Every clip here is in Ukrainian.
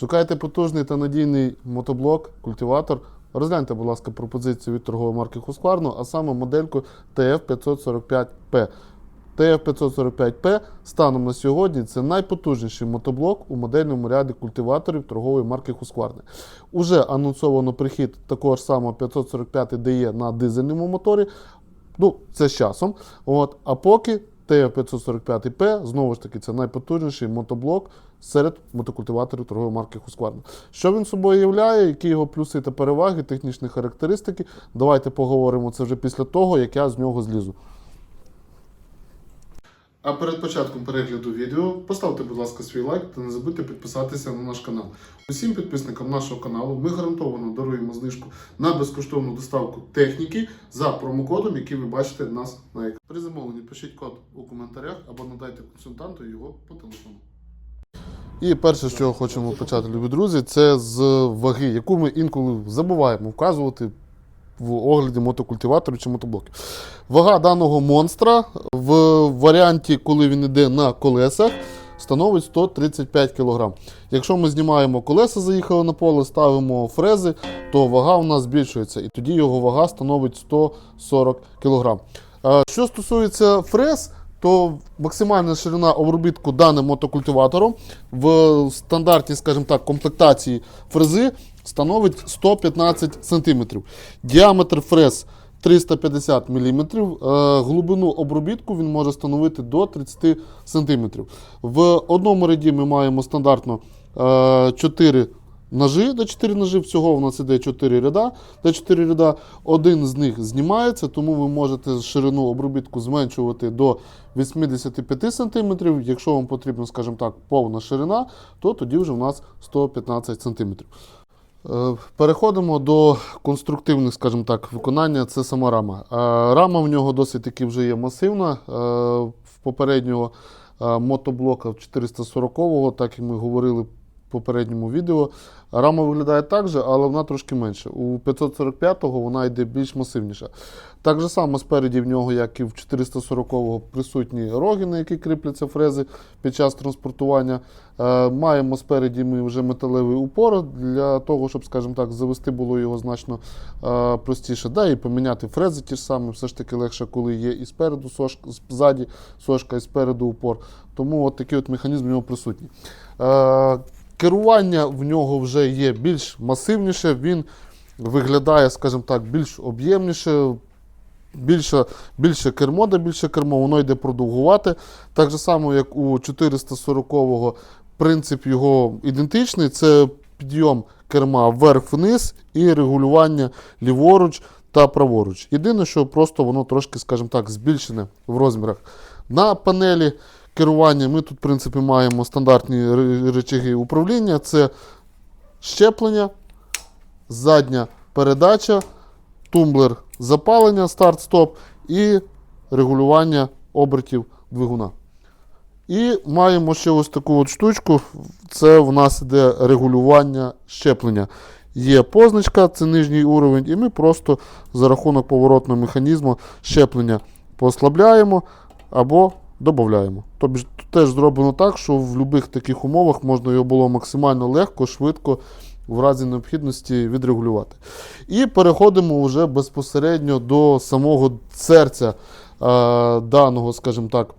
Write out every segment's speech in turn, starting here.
Шукаєте потужний та надійний мотоблок, культиватор. Розгляньте, будь ласка, пропозицію від торгової марки Husqvarna, а саме модельку TF545P. TF545P станом на сьогодні це найпотужніший мотоблок у модельному ряді культиваторів торгової марки Husqvarna. Уже анонсовано прихід такого ж самого 545 DE на дизельному моторі. Ну, це з часом. От, а поки TF545P, знову ж таки, це найпотужніший мотоблок серед мотокультиваторів торгової марки Husqvarna. Що він собою являє, які його плюси та переваги, технічні характеристики. Давайте поговоримо це вже після того, як я з нього злізу. А перед початком перегляду відео поставте, будь ласка, свій лайк та не забудьте підписатися на наш канал. Усім підписникам нашого каналу ми гарантовано даруємо знижку на безкоштовну доставку техніки за промокодом, який ви бачите в нас на екрані. При замовленні пишіть код у коментарях або надайте консультанту його по телефону. І перше, з чого хочемо почати, любі друзі, це з ваги, яку ми інколи забуваємо вказувати в огляді мотокультиваторів чи мотоблоків. Вага даного монстра в варіанті, коли він йде на колесах, становить 135 кг. Якщо ми знімаємо колеса, заїхали на поле, ставимо фрези, то вага у нас збільшується, і тоді його вага становить 140 кг. Е, Що стосується фрез, то максимальна ширина обробітку даним мотокультиватором в стандартній, скажімо так, комплектації фрези становить 115 см. Діаметр фрез 350 мм. Глибину обробітку він може становити до 30 см. В одному ряді ми маємо стандартно е, 4 ножи, де 4 ножи, всього у нас іде 4 ряда, де 4 ряда. Один з них знімається, тому ви можете ширину обробітку зменшувати до 85 см. Якщо вам потрібна, скажімо так, повна ширина, то тоді вже у нас 115 см. Е, Переходимо до конструктивних, скажімо так, виконання. Це сама рама. Е, Рама в нього досить таки вже є масивна. Е, В попереднього мотоблока 440-го, так як ми говорили попередньому відео. Рама виглядає так же, але вона трошки менша. У 545-го вона йде більш масивніша. Так же само спереді в нього, як і в 440-го, присутні роги, на які кріпляться фрези під час транспортування. Е, маємо спереді ми вже металевий упор для того, щоб, скажімо так, завести було його значно е, простіше. Да, і поміняти фрези ті ж самі, все ж таки легше, коли є і спереду сошка, ззаді сошка, і спереду упор. Тому от такий от механізм в нього присутній. Керування в нього вже є більш масивніше, він виглядає, скажімо так, більш об'ємніше. Більше, більше кермо, де більше кермо, воно йде продовгувати. Так же само, як у 440-го принцип його ідентичний: це підйом керма вверх-вниз і регулювання ліворуч та праворуч. Єдине, що просто воно трошки, скажімо так, збільшене в розмірах. На панелі керування ми тут, в принципі, маємо стандартні рычаги управління: це щеплення, задня передача, тумблер запалення, старт-стоп і регулювання обертів двигуна. І маємо ще ось таку от штучку. Це в нас іде регулювання щеплення. Є позначка, це нижній уровень, і ми просто за рахунок поворотного механізму щеплення послабляємо або додаємо. Тобто теж зроблено так, що в будь-яких таких умовах можна його було максимально легко, швидко, в разі необхідності відрегулювати. І переходимо вже безпосередньо до самого серця е, даного, скажімо так,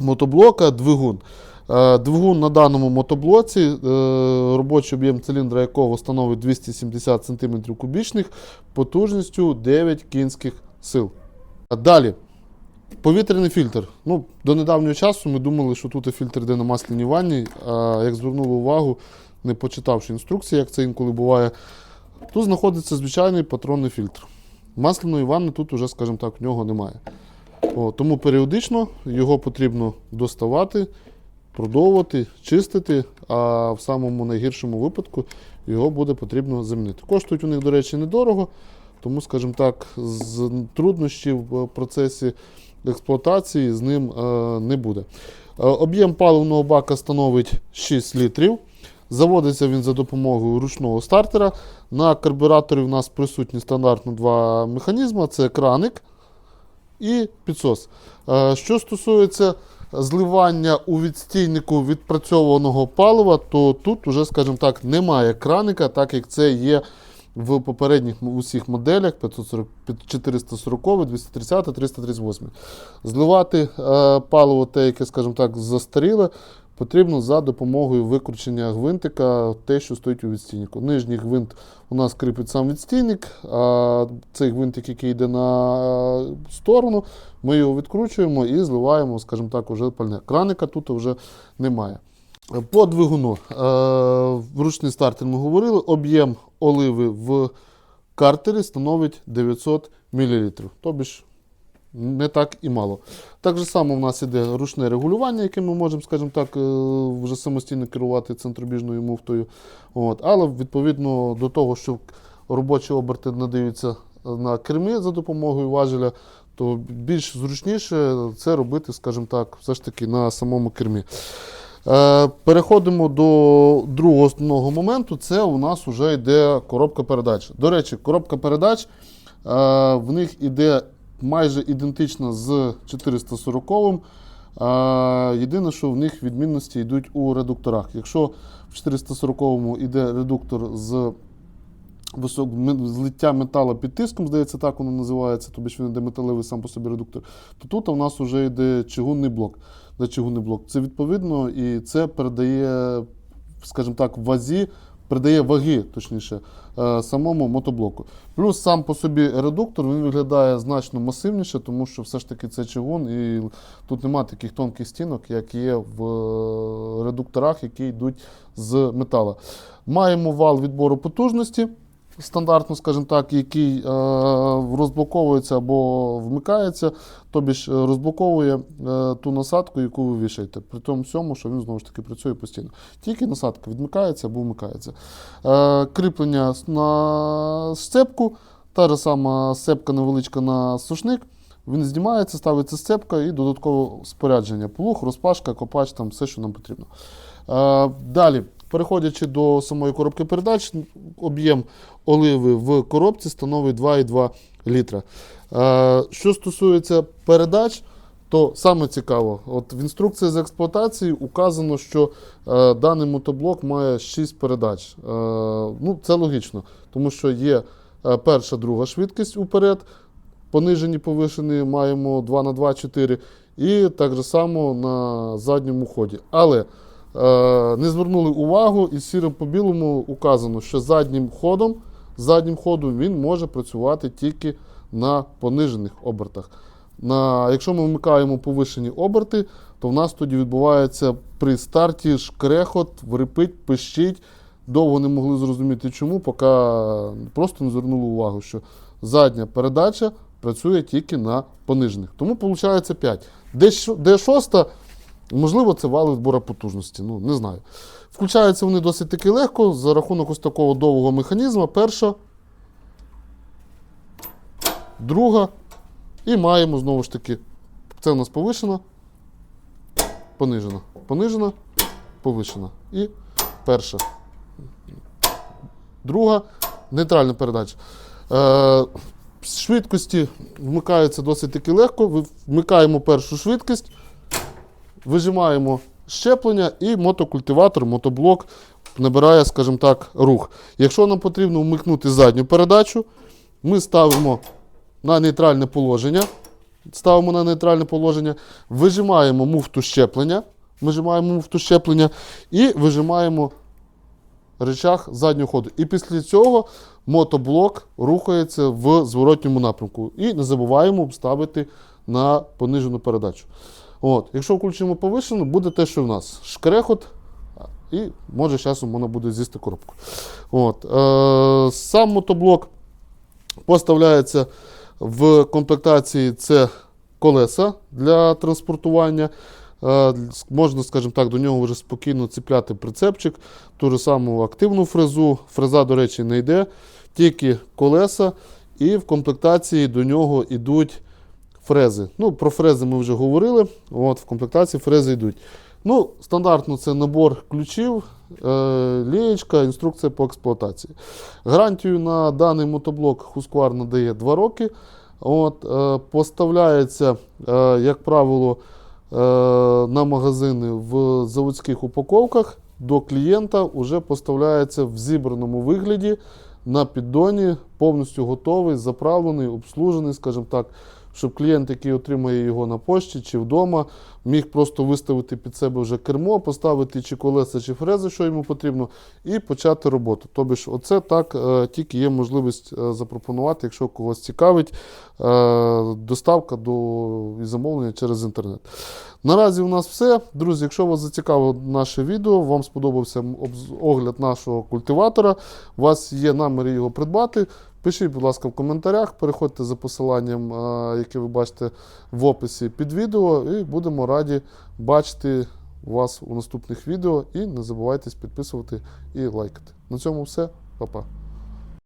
мотоблока двигун. Е, Двигун на даному мотоблоці, е, робочий об'єм циліндра якого становить 270 см кубічних, потужністю 9 кінських сил. Далі. Повітряний фільтр. Ну, до недавнього часу ми думали, що тут фільтр йде на масляній ванні. А як звернули увагу, не почитавши інструкції, як це інколи буває, тут знаходиться звичайний патронний фільтр. Масляної ванни тут уже, скажімо так, в нього немає. О, тому періодично його потрібно доставати, продовувати, чистити, а в самому найгіршому випадку його буде потрібно замінити. Коштують у них, до речі, недорого, тому, скажімо так, з труднощів в процесі експлуатації з ним е, не буде. Е, Об'єм паливного бака становить 6 літрів. Заводиться він за допомогою ручного стартера. На карбюраторі в нас присутні стандартно два механізми: це краник і підсос. Е, Що стосується зливання у відстійнику відпрацьованого палива, то тут уже, скажімо так, немає краника, так як це є в попередніх усіх моделях 540, 440, 230, 338. Зливати е, паливо, те, яке, скажімо так, застаріле, потрібно за допомогою викручення гвинтика, те, що стоїть у відстійнику. Нижній гвинт у нас кріпить сам відстійник, а цей гвинтик, який йде на е, сторону, ми його відкручуємо і зливаємо, скажімо так, уже пальне. Краника тут вже немає. По двигуну. Е, Ручний стартер ми говорили. Об'єм оливи в картері становить 900 мл. Тобі ж не так і мало. Так же само в нас іде ручне регулювання, яким ми можемо, скажімо так, е, вже самостійно керувати центробіжною муфтою. От. Але відповідно до того, що робочі оберти надаються на кермі за допомогою важеля, то більш зручніше це робити, скажімо так, все ж таки на самому кермі. Е, Переходимо до другого основного моменту. Це у нас вже йде коробка передач. До речі, коробка передач е, в них іде майже ідентична з 440-м. Е, Єдине, що в них відмінності йдуть у редукторах. Якщо в 440-му йде редуктор з висок... злиття металу під тиском, здається, так воно називається, тобі ж він йде металевий сам по собі редуктор, то тут у нас вже йде чугунний блок. Де чугунний. Це відповідно і це передає, скажімо так, вазі, передає ваги, точніше, е, самому мотоблоку. Плюс сам по собі редуктор він виглядає значно масивніше, тому що все ж таки це чугун, і тут немає таких тонких стінок, як є в е, редукторах, які йдуть з металу. Маємо вал відбору потужності. Стандартно, скажімо так, який е, розблоковується або вмикається, тобі ж е, розблоковує е, ту насадку, яку ви вішаєте. При тому всьому, що він знову ж таки працює постійно. Тільки насадка відмикається або вмикається. Кріплення на сцепку, та ж сама сцепка невеличка на сушник. Він знімається, ставиться сцепка і додаткове спорядження. Плуг, розпашка, копач, там все, що нам потрібно. Далі, переходячи до самої коробки передач, об'єм оливи в коробці становить 2,2 літра. Е, що стосується передач, то саме цікаво, от в інструкції з експлуатації указано, що е, даний мотоблок має 6 передач. Е, ну, це логічно, тому що є перша, друга швидкість уперед, понижені, повишені маємо 2 на 2, 4, і так же само на задньому ході. Але не звернули увагу, і сірим по білому указано, що заднім ходом, заднім ходом він може працювати тільки на понижених обертах. На, якщо ми вмикаємо повишені оберти, то в нас тоді відбувається при старті шкрехот, врипить, пищить. Довго не могли зрозуміти чому, поки просто не звернули увагу, що задня передача працює тільки на понижених. Тому виходить 5. Де, де шоста, можливо, це вали відбора потужності. Ну, не знаю. Включаються вони досить таки легко за рахунок ось такого довгого механізму. Перша, друга. І маємо знову ж таки. Це у нас повишена, понижена, понижена, повишена. І перша. Друга нейтральна передача. Е, швидкості вмикаються досить таки легко. Вмикаємо першу швидкість, вижимаємо щеплення, і мотокультиватор, мотоблок набирає, скажімо так, рух. Якщо нам потрібно вмикнути задню передачу, ми ставимо на нейтральне положення. Ставимо на нейтральне положення, вижимаємо муфту щеплення, вижимаємо муфту щеплення і вижимаємо речах заднього ходу. І після цього мотоблок рухається в зворотньому напрямку. І не забуваємо ставити на понижену передачу. От. Якщо включимо повишену, буде те, що в нас шкрехот, і може часом вона буде з'їсти коробку. От. Е, сам мотоблок поставляється в комплектації це колеса для транспортування. Е, Можна, скажімо так, до нього вже спокійно ціпляти прицепчик, ту ж саму активну фрезу. Фреза, до речі, не йде, тільки колеса, і в комплектації до нього йдуть фрези. Ну, Про фрези ми вже говорили. От, В комплектації фрези йдуть. Ну, Стандартно це набор ключів, е, лієчка, інструкція по експлуатації. Гарантію на даний мотоблок Husqvarna надає 2 роки. От, е, поставляється, е, як правило, на магазини в заводських упаковках до клієнта вже поставляється в зібраному вигляді на піддоні, повністю готовий, заправлений, обслужений, скажімо так, щоб клієнт, який отримує його на пошті чи вдома, міг просто виставити під себе вже кермо, поставити чи колеса, чи фрези, що йому потрібно, і почати роботу. Тобто, ж, оце так е, тільки є можливість е, запропонувати, якщо когось цікавить, е, доставка до і замовлення через інтернет. Наразі у нас все. Друзі, якщо вас зацікавило наше відео, вам сподобався огляд нашого культиватора, у вас є наміри його придбати. Пишіть, будь ласка, в коментарях, переходьте за посиланням, е, яке ви бачите в описі під відео, і будемо раді бачити вас у наступних відео. І не забувайте підписувати і лайкати. На цьому все, Па-па.